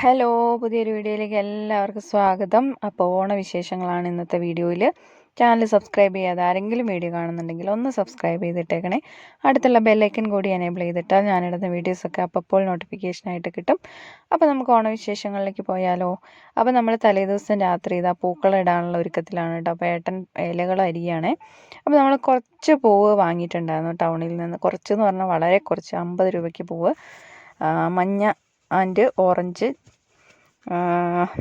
Hello പുതിയൊരു വീഡിയോയിലേക്ക് എല്ലാവർക്കും സ്വാഗതം. അപ്പോൾ ഓണവിശേഷങ്ങളാണ് ഇന്നത്തെ വീഡിയോയിൽ ചാനൽ സബ്സ്ക്രൈബ് ചെയ്യാതെ ആരെങ്കിലും വീഡിയോ കാണുന്നുണ്ടെങ്കിൽ ഒന്ന് സബ്സ്ക്രൈബ് ചെയ്തിട്ടേക്കണേ. അടുത്തുള്ള ബെല്ലൈക്കൻ കൂടി എനേബിൾ ചെയ്തിട്ടാൽ ഞാനിടുന്ന വീഡിയോസൊക്കെ അപ്പോൾ നോട്ടിഫിക്കേഷനായിട്ട് കിട്ടും. അപ്പോൾ നമുക്ക് ഓണവിശേഷങ്ങളിലേക്ക് പോയാലോ? അപ്പോൾ നമ്മൾ തലേദിവസം രാത്രി ഇതാ പൂക്കളിടാനുള്ള ഒരുക്കത്തിലാണ് കേട്ടോ. അപ്പോൾ ഏട്ടൻ ഇലകൾ അരിയാണ്. അപ്പോൾ നമ്മൾ കുറച്ച് പൂവ് വാങ്ങിയിട്ടുണ്ടായിരുന്നു ടൗണിൽ നിന്ന്. കുറച്ചെന്ന് പറഞ്ഞാൽ വളരെ കുറച്ച് അമ്പത് രൂപയ്ക്ക് പൂവ്. മഞ്ഞ ആൻഡ് ഓറഞ്ച്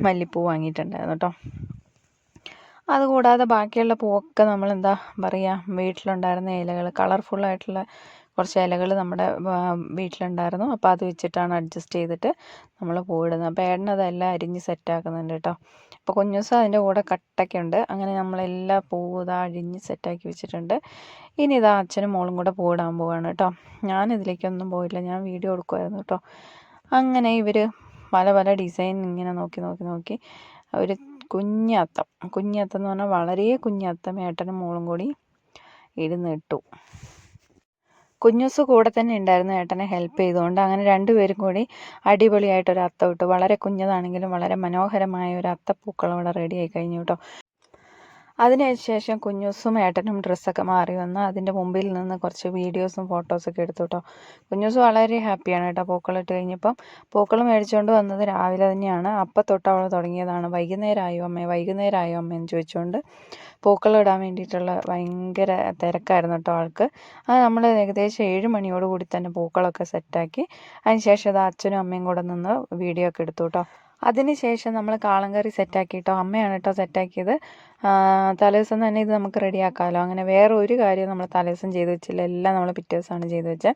മല്ലിപ്പൂ വാങ്ങിയിട്ടുണ്ടായിരുന്നു കേട്ടോ. അതുകൂടാതെ ബാക്കിയുള്ള പൂവൊക്കെ നമ്മൾ എന്താ പറയുക വീട്ടിലുണ്ടായിരുന്ന ഇലകൾ കളർഫുള്ളായിട്ടുള്ള കുറച്ച് ഇലകൾ നമ്മുടെ വീട്ടിലുണ്ടായിരുന്നു. അപ്പോൾ അത് വെച്ചിട്ടാണ് അഡ്ജസ്റ്റ് ചെയ്തിട്ട് നമ്മൾ പൂവിടുന്നത്. അപ്പോൾ ഏടനതെല്ലാം അരിഞ്ഞ് സെറ്റാക്കുന്നുണ്ട് കേട്ടോ. അപ്പോൾ കുഞ്ഞു ദിവസം അതിന്റെ കൂടെ കട്ടൊക്കെയുണ്ട് അങ്ങനെ നമ്മളെല്ലാ പൂവും ഇതാ അഴിഞ്ഞ് സെറ്റാക്കി വെച്ചിട്ടുണ്ട്. ഇനി ഇതാ അച്ഛനും മോളും കൂടെ പൂവിടാൻ പോവാണ് കേട്ടോ. ഞാനിതിലേക്കൊന്നും പോയില്ല. ഞാൻ വീഡിയോ എടുക്കുമായിരുന്നു കേട്ടോ. അങ്ങനെ ഇവർ പല പല ഡിസൈൻ ഇങ്ങനെ നോക്കി നോക്കി നോക്കി. ഒരു കുഞ്ഞത്തം. കുഞ്ഞത്തം എന്ന് പറഞ്ഞാൽ വളരെ കുഞ്ഞത്തം ഏട്ടനും മോളും കൂടി ഇരുന്നിട്ടു കുഞ്ഞുസ് കൂടെ തന്നെ ഉണ്ടായിരുന്നു ഏട്ടനെ ഹെൽപ്പ് ചെയ്തുകൊണ്ട്. അങ്ങനെ രണ്ടുപേരും കൂടി അടിപൊളിയായിട്ടൊരു അത്തം ഇട്ടു. വളരെ കുഞ്ഞതാണെങ്കിലും വളരെ മനോഹരമായ ഒരു അത്തപ്പൂക്കളം ഇവിടെ റെഡിയായി കഴിഞ്ഞു കേട്ടോ അതിനുശേഷം കുഞ്ഞൂസും ഏട്ടനും ഡ്രസ്സൊക്കെ മാറി വന്ന് അതിന്റെ മുമ്പിൽ നിന്ന് കുറച്ച് വീഡിയോസും ഫോട്ടോസൊക്കെ എടുത്തു കേട്ടോ. കുഞ്ഞൂസ് വളരെ ഹാപ്പിയാണ് കേട്ടോ പൂക്കളിട്ട് കഴിഞ്ഞപ്പം. പൂക്കൾ മേടിച്ചുകൊണ്ട് വന്നത് രാവിലെ തന്നെയാണ്. അപ്പം തൊട്ട് അവൾ തുടങ്ങിയതാണ്. വൈകുന്നേരമായോ അമ്മേ വൈകുന്നേരമായോ അമ്മ എന്ന് ചോദിച്ചുകൊണ്ട് പൂക്കൾ ഇടാൻ വേണ്ടിയിട്ടുള്ള ഭയങ്കര തിരക്കായിരുന്നു കേട്ടോ ആൾക്ക്. അത് നമ്മൾ ഏകദേശം ഏഴ് മണിയോട് കൂടി തന്നെ പൂക്കളൊക്കെ സെറ്റാക്കി. അതിനുശേഷം അത് അച്ഛനും അമ്മയും കൂടെ നിന്ന് വീഡിയോ ഒക്കെ എടുത്തു കേട്ടോ. അതിനുശേഷം നമ്മൾ കാളം കറി സെറ്റാക്കിയിട്ടോ അമ്മയാണ് കേട്ടോ സെറ്റാക്കിയത്. തലേദിവസം തന്നെ ഇത് നമുക്ക് റെഡിയാക്കാമല്ലോ അങ്ങനെ വേറെ ഒരു കാര്യം നമ്മൾ തലേദിവസം ചെയ്ത് വെച്ചില്ല. എല്ലാം നമ്മൾ പിറ്റേ ദിവസമാണ് ചെയ്ത് വെച്ചത്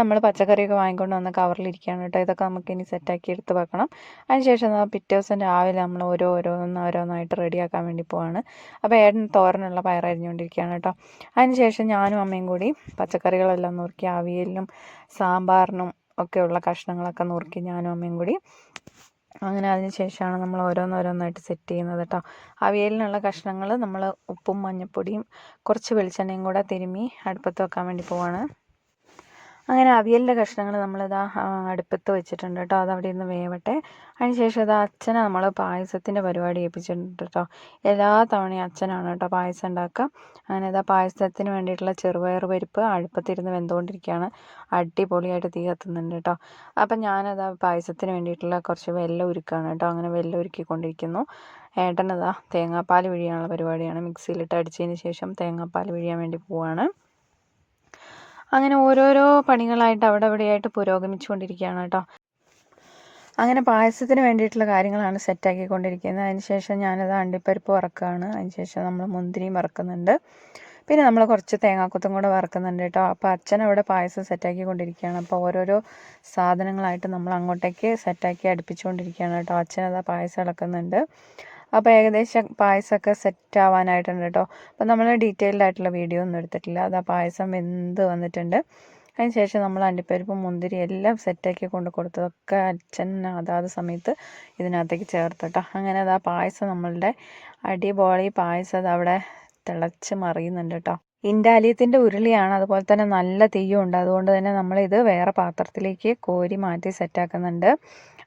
നമ്മൾ പച്ചക്കറിയൊക്കെ വാങ്ങിക്കൊണ്ട് വന്ന് കവറിലിരിക്കുകയാണ് കേട്ടോ ഇതൊക്കെ നമുക്ക് ഇനി സെറ്റാക്കി എടുത്ത് വെക്കണം. അതിനുശേഷം പിറ്റേ ദിവസം രാവിലെ നമ്മൾ ഓരോ ഓരോന്ന് ഓരോന്നായിട്ട് റെഡിയാക്കാൻ വേണ്ടി പോവാണ്. അപ്പോൾ ഏടൻ തോരനുള്ള പയറരിഞ്ഞുകൊണ്ടിരിക്കുകയാണ് കേട്ടോ അതിനുശേഷം ഞാനും അമ്മയും കൂടി പച്ചക്കറികളെല്ലാം നുറുക്കി അവിയലിനും സാമ്പാറിനും ഒക്കെയുള്ള കഷ്ണങ്ങളൊക്കെ നുറുക്കി ഞാനും അമ്മയും കൂടി അങ്ങനെ അതിന് ശേഷമാണ് നമ്മൾ ഓരോന്നോരോന്നായിട്ട് സെറ്റ് ചെയ്യുന്നത് കേട്ടോ അവിയലിനുള്ള കഷ്ണങ്ങൾ നമ്മൾ ഉപ്പും മഞ്ഞൾപ്പൊടിയും കുറച്ച് വെളിച്ചെണ്ണയും കൂടെ തിരുമ്മി അടുപ്പത്ത് വെക്കാൻ വേണ്ടി പോവാണ്. അങ്ങനെ അവിയലിന്റെ കഷ്ണങ്ങൾ നമ്മളിതാ അടുപ്പത്ത് വെച്ചിട്ടുണ്ട് കേട്ടോ അവിടെ നിന്ന് വേവട്ടെ. അതിനുശേഷം അത് അച്ഛനെ നമ്മൾ പായസത്തിന്റെ പരിപാടി ഏൽപ്പിച്ചിട്ടുണ്ട് കേട്ടോ എല്ലാ തവണയും അച്ഛനാണ് കേട്ടോ പായസം ഉണ്ടാക്കുക. അങ്ങനെ ഇതാ പായസത്തിന് വേണ്ടിയിട്ടുള്ള ചെറുപയർ പരിപ്പ് അടുപ്പത്തിരുന്ന് വെന്തുകൊണ്ടിരിക്കുകയാണ്. അടിപൊളിയായിട്ട് തീ കത്തുന്നുണ്ട് കേട്ടോ അപ്പം ഞാനതാ പായസത്തിന് വേണ്ടിയിട്ടുള്ള കുറച്ച് വെല്ലം ഉരുക്കുകയാണ് കേട്ടോ അങ്ങനെ വെല്ലം ഉരുക്കിക്കൊണ്ടിരിക്കുന്നു. ഏട്ടനതാ തേങ്ങാപ്പാൽ പിഴിയാനുള്ള പരിപാടിയാണ്. മിക്സിയിലിട്ട് അടിച്ചതിന് ശേഷം തേങ്ങാപ്പാൽ പിഴിയാൻ വേണ്ടി പോവാണ്. അങ്ങനെ ഓരോരോ പണികളായിട്ട് അവിടെ ഇവിടെയായിട്ട് പുരോഗമിച്ചുകൊണ്ടിരിക്കുകയാണ് കേട്ടോ. അങ്ങനെ പായസത്തിന് വേണ്ടിയിട്ടുള്ള കാര്യങ്ങളാണ് സെറ്റാക്കിക്കൊണ്ടിരിക്കുന്നത്. അതിനുശേഷം ഞാനത് അണ്ടിപ്പരിപ്പ് വറക്കുകയാണ്. അതിനുശേഷം നമ്മൾ മുന്തിരിയും വറക്കുന്നുണ്ട്. പിന്നെ നമ്മൾ കുറച്ച് തേങ്ങാക്കൊത്തും കൂടെ വറക്കുന്നുണ്ട് കേട്ടോ. അപ്പോൾ അച്ഛൻ അവിടെ പായസം സെറ്റാക്കിക്കൊണ്ടിരിക്കുകയാണ്. അപ്പോൾ ഓരോരോ സാധനങ്ങളായിട്ട് നമ്മൾ അങ്ങോട്ടേക്ക് സെറ്റാക്കി അടുപ്പിച്ചുകൊണ്ടിരിക്കുകയാണ് കേട്ടോ. അച്ഛനത് പായസം ഇളക്കുന്നുണ്ട്. അപ്പോൾ ഏകദേശം പായസമൊക്കെ സെറ്റ് ആവാനായിട്ടുണ്ട് കേട്ടോ അപ്പോൾ നമ്മൾ ഡീറ്റെയിൽഡ് ആയിട്ടുള്ള വീഡിയോ ഒന്നും എടുത്തിട്ടില്ല. അത് ആ പായസം എന്ത് വന്നിട്ടുണ്ട്. അതിന് ശേഷം നമ്മൾ അണ്ടിപ്പരിപ്പ് മുന്തിരി എല്ലാം സെറ്റാക്കി കൊണ്ട് കൊടുത്തതൊക്കെ അച്ഛൻ അതാത് സമയത്ത് ഇതിനകത്തേക്ക് ചേർത്തിട്ടോ അങ്ങനെ അത് ആ പായസം നമ്മളുടെ അടിപൊളി പായസം അത് അവിടെ തിളച്ച് മറിയുന്നുണ്ട് കേട്ടോ ഇൻഡാലിയത്തിന്റെ ഉരുളിയാണ്. അതുപോലെ തന്നെ നല്ല തീയും ഉണ്ട്. അതുകൊണ്ട് തന്നെ നമ്മളിത് വേറെ പാത്രത്തിലേക്ക് കോരി മാറ്റി സെറ്റാക്കുന്നുണ്ട്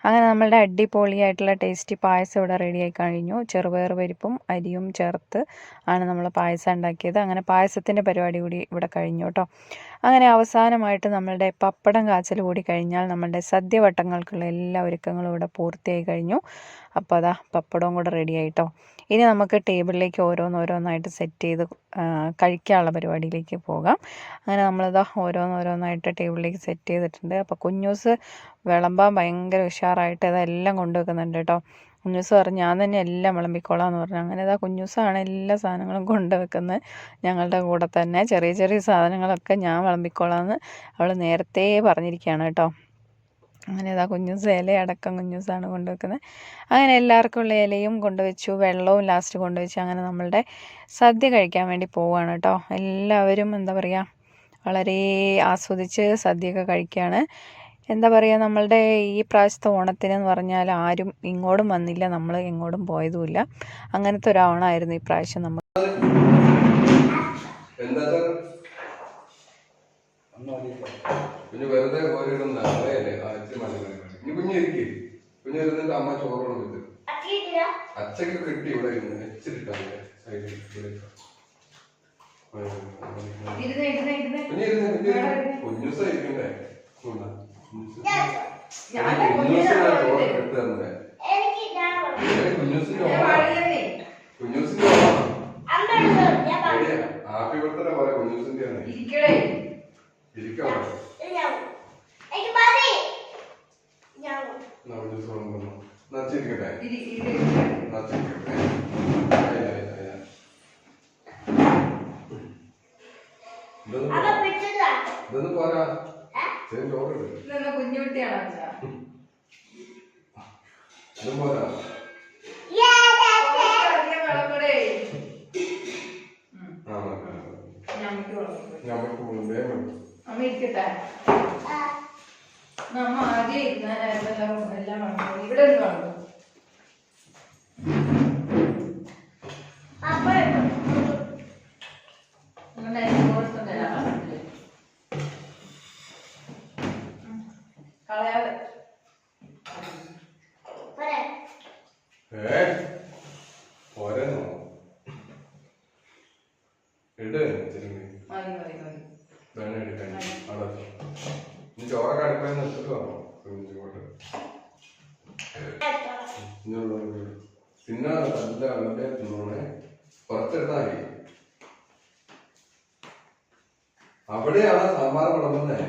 അങ്ങനെ നമ്മളുടെ അടിപൊളിയായിട്ടുള്ള ടേസ്റ്റി പായസം ഇവിടെ റെഡിയായി കഴിഞ്ഞു. ചെറുപയർ പരിപ്പും അരിയും ചേർത്ത് ആണ് നമ്മൾ പായസം ഉണ്ടാക്കിയത്. അങ്ങനെ പായസത്തിന്റെ പരിപാടി കൂടി ഇവിടെ കഴിഞ്ഞു കേട്ടോ. അങ്ങനെ അവസാനമായിട്ട് നമ്മളുടെ പപ്പടം കാച്ചൽ കൂടി കഴിഞ്ഞാൽ നമ്മളുടെ സദ്യവട്ടങ്ങൾക്കുള്ള എല്ലാ ഒരുക്കങ്ങളും ഇവിടെ പൂർത്തിയായി കഴിഞ്ഞു. അപ്പോൾ അതാ പപ്പടവും കൂടെ റെഡി ആയിട്ടോ ഇനി നമുക്ക് ടേബിളിലേക്ക് ഓരോന്നോരോന്നായിട്ട് സെറ്റ് ചെയ്ത് കഴിക്കാനുള്ള പരിപാടിയിലേക്ക് പോകാം. അങ്ങനെ നമ്മളിതാ ഓരോന്നോരോന്നായിട്ട് ടേബിളിലേക്ക് സെറ്റ് ചെയ്തിട്ടുണ്ട്. അപ്പോൾ കുഞ്ഞൂസ് വിളമ്പാൻ ഭയങ്കര ഉഷാറായിട്ട് ഇതെല്ലാം കൊണ്ടുവെക്കുന്നുണ്ട് കേട്ടോ. കുഞ്ഞൂസ് പറഞ്ഞു ഞാൻ തന്നെ എല്ലാം വിളമ്പിക്കോളാം എന്ന് പറഞ്ഞു. അങ്ങനെ ഇതാ കുഞ്ഞൂസാണ് എല്ലാ സാധനങ്ങളും കൊണ്ടുവെക്കുന്നത് ഞങ്ങളുടെ കൂടെ തന്നെ ചെറിയ ചെറിയ സാധനങ്ങളൊക്കെ ഞാൻ വിളമ്പിക്കോളാം എന്ന് അവൾ നേരത്തെ പറഞ്ഞിരിക്കുകയാണ് കേട്ടോ. അങ്ങനെ ഇതാ കുഞ്ഞൂസ് ഇലയടക്കം കുഞ്ഞൂസാണ് കൊണ്ടുവെക്കുന്നത് അങ്ങനെ എല്ലാവർക്കും ഉള്ള ഇലയും കൊണ്ടുവച്ചു വെള്ളവും ലാസ്റ്റ് കൊണ്ടുവച്ചു അങ്ങനെ നമ്മളുടെ സദ്യ കഴിക്കാൻ വേണ്ടി പോവുകയാണ് കേട്ടോ എല്ലാവരും എന്താ പറയുക വളരെ ആസ്വദിച്ച് സദ്യയൊക്കെ കഴിക്കുകയാണ് എന്താ പറയുക നമ്മളുടെ ഈ പ്രാവശ്യത്തെ ഓണത്തിനെന്ന് പറഞ്ഞാൽ ആരും ഇങ്ങോട്ടും വന്നില്ല. നമ്മൾ എങ്ങോട്ടും പോയതുമില്ല. അങ്ങനത്തെ ഒരു ഓണമായിരുന്നു ഈ പ്രാവശ്യം നമ്മൾ പിന്നെ വെറുതെ കോരിടുന്ന അല്ലേ ആ ഇച്ചിരി മതി മതി മതി ഇനി കുഞ്ഞിരിക്കും കുഞ്ഞു ഇരുന്നിട്ട് അമ്മ ചോറ് കൊടുത്ത് അച്ഛക്ക് കിട്ടി ഇവിടെ ഇരുന്ന്. സൈഡിൽ ഇവിടെ കുഞ്ഞു കുഞ്ഞു ഏ, കുഞ്ഞുസിന്റെ? ഹാപ്പി ബർത്ത്ഡേ പോലെ കുഞ്ഞൂസിന്റെ ആണ് ഇരിക്കാം കൊണ്ടുവന്നു നച്ചിരിക്കട്ടെ നച്ചിരിക്കട്ടെ. ഇതൊന്നും പോരാ. കുഞ്ഞുകുട്ടിയാണോ പോരാ. ഞമ്മക്ക് വേണം. അമ്മ ഇരിക്കട്ടെ നമ്മ ആദ്യം ഇരുന്നാലായിരുന്നു എല്ലാം എല്ലാം വിളമ്പ്. ഇവിടെ ഒന്ന്? ഉം. കളയാതെ ഏ പോരെന്നോ ഇട് ചെറുങ്ങി മതി മതി മതി വേണ എടുക്കാൻ അവിടെ വെച്ചോ. ഇനി ചോറൊക്കെ അടുക്കളയിൽ നിന്ന് വെച്ചിട്ട് വേണോ കുഞ്ഞിക്കോട്ട് പിന്നെ നല്ല നല്ല തിന്നോണേ കുറച്ചെടുത്താ മതി അവിടെയാണ് സാമ്പാർ വിളമ്പുന്നത്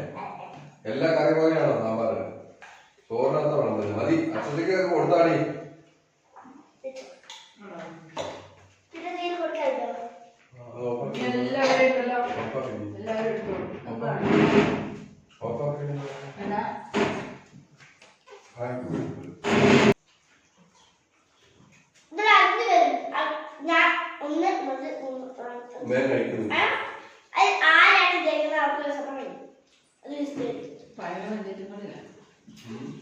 എല്ലാ കറി പോലെയാണോ സാമ്പാർ? ചോറിനകത്ത് വിളമ്പുന്നത് മതി അച്ഛത്തേക്ക് കൊടുത്താടി ഞാൻ ഒന്ന് ഓഫാക്കി. എല്ലാവരും られてこれない。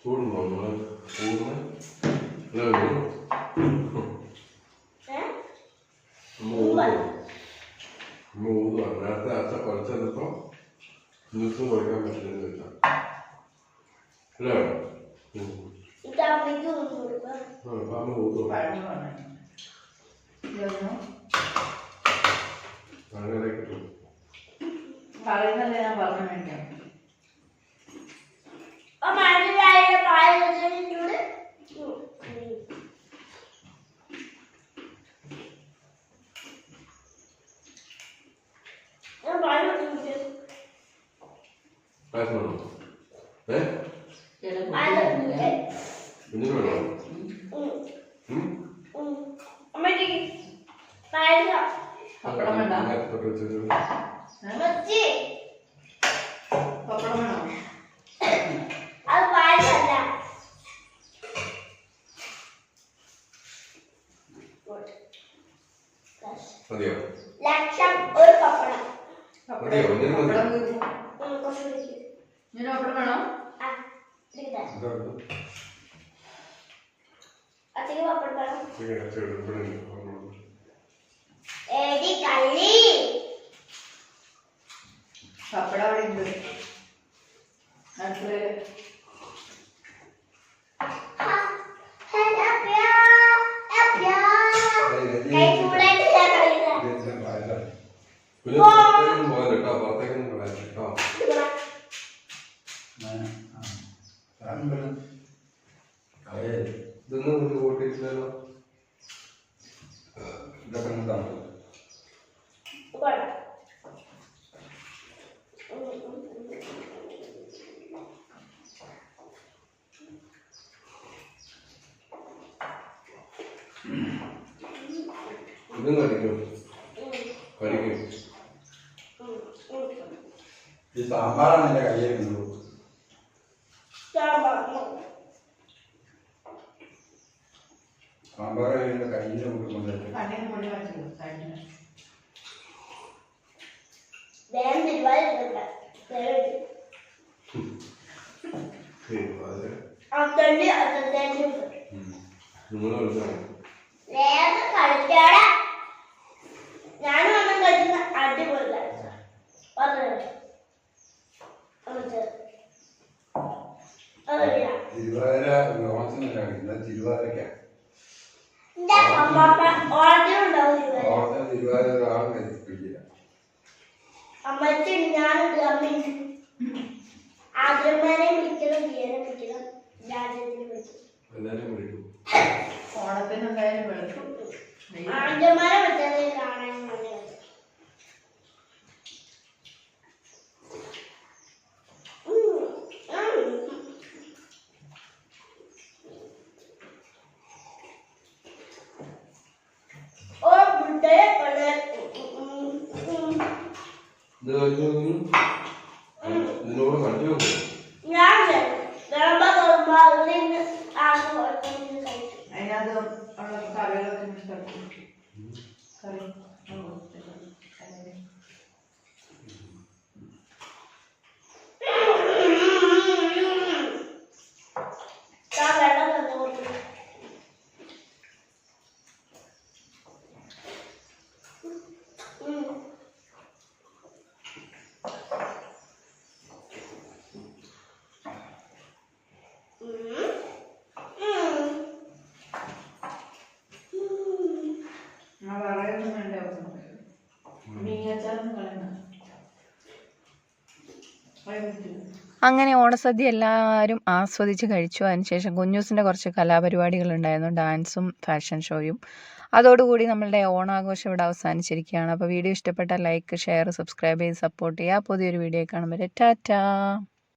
ചൂടുണ്ടോ നമ്മൾ ചൂടിന് അല്ല അമ്മ ഊതുവാ നേരത്തെ അച്ഛൻ കുറച്ചെടുത്തോ ജ്യൂസ് കൊടുക്കാൻ പറ്റില്ലെന്ന് വെച്ചാ അല്ലേ ഉം. ഇതമ്മയ്ക്ക് കൊടുക്കാം പറയുന്നല്ലേ ഞാൻ പറഞ്ഞു വേണ്ടിയാണ് ആ മനസ്സിലായ പായ വെച്ചിട്ടുണ്ട് ഞാൻ പായ വെച്ചിട്ടുണ്ട് പായസം വേണോ ഏ പായ വെച്ചിട്ടുണ്ട് കുഞ്ഞിന് വേണോ ഉം? അമ്മയ്ക്ക് പായസം പപ്പടം വേണ്ട നേരത്തെ തൊട്ട് വെച്ചത് വെച്ച് പപ്പടം വേണോ അത് പായസമല്ല മതിയോ ലക്ഷം ഒരു പപ്പടം പപ്പടം മതിയോ? ഇതിന് മതി. പപ്പടം തീർന്നു. ഉം, കുറച്ച് വെച്ച്. ഇനി പപ്പടം വേണോ ആ, ഇതാ. ഇതാണ് അച്ഛന് പപ്പടം വേണം ഇങ്ങനെ അച്ഛൻ ഇവിടെ കള്ളി. പപ്പടം അവിടെ ഉണ്ട്. അടുക്കളയിൽ കൈ ഇതൊന്നും കൊണ്ട് ഈ സാമ്പാറാണ് എന്റെ കയ്യിലിരിക്കുന്നത്. സാമ്പാർ പറഞ്ഞു. ഞാനും അടിപൊളി കളിച്ച. പറഞ്ഞു തിരുവാതിര ഓണത്തിനല്ല ഇന്ന് തിരുവാതിരയ്ക്കാണ് എന്റെ അമ്മാപ്പ ഓണത്തിനുണ്ടാവും തിരുവാതിര? ഓണത്തിന് തിരുവാതിര ഒരാളും കഴിക്കില്ല അമ്മച്ചി ഞാനുണ്ട് അമ്മയുണ്ട് ആദ്യമാരെ വിളിക്കണം ജീവനെ വിളിക്കണം. രാജ്യത്തിന് വിളിക്കും. ഓണത്തിന് എന്തായാലും വെളുക്കും. ആദ്യമാരെ വിളിച്ചത് കാണാൻ ഇത് കഴിഞ്ഞു നിന്നോട് കളിച്ചു നോക്കും ഞാൻ വിളമ്പ തുറമ്പോ അതിന് ആദ്യം കഴിച്ചു അതിനകത്ത് ഉള്ള കറികളൊക്കെ ഇഷ്ടപ്പെട്ടു കറി ഉം. അതിന് ഞാൻ വെള്ളം തന്നു കൊടുത്തു ഉം. ഉം. ഉം. ഉം. ആ വറയൊന്നും വേണ്ട മീനച്ചാറൊന്നും കളയണ്ട അത് പറ്റില്ല അങ്ങനെ ഓണസദ്യ എല്ലാവരും ആസ്വദിച്ച് കഴിച്ചു. അതിനുശേഷം കുഞ്ഞൂസിന്റെ കുറച്ച് കലാപരിപാടികൾ ഉണ്ടായിരുന്നു. ഡാൻസും ഫാഷൻ ഷോയും. അതോടുകൂടി നമ്മളുടെ ഓണാഘോഷം ഇവിടെ അവസാനിച്ചിരിക്കുകയാണ്. അപ്പോൾ വീഡിയോ ഇഷ്ടപ്പെട്ടാൽ ലൈക്ക് ഷെയർ സബ്സ്ക്രൈബ് ചെയ്ത് സപ്പോർട്ട് ചെയ്യുക. പുതിയൊരു വീഡിയോ കാണുമ്പോൾ ടാറ്റാ.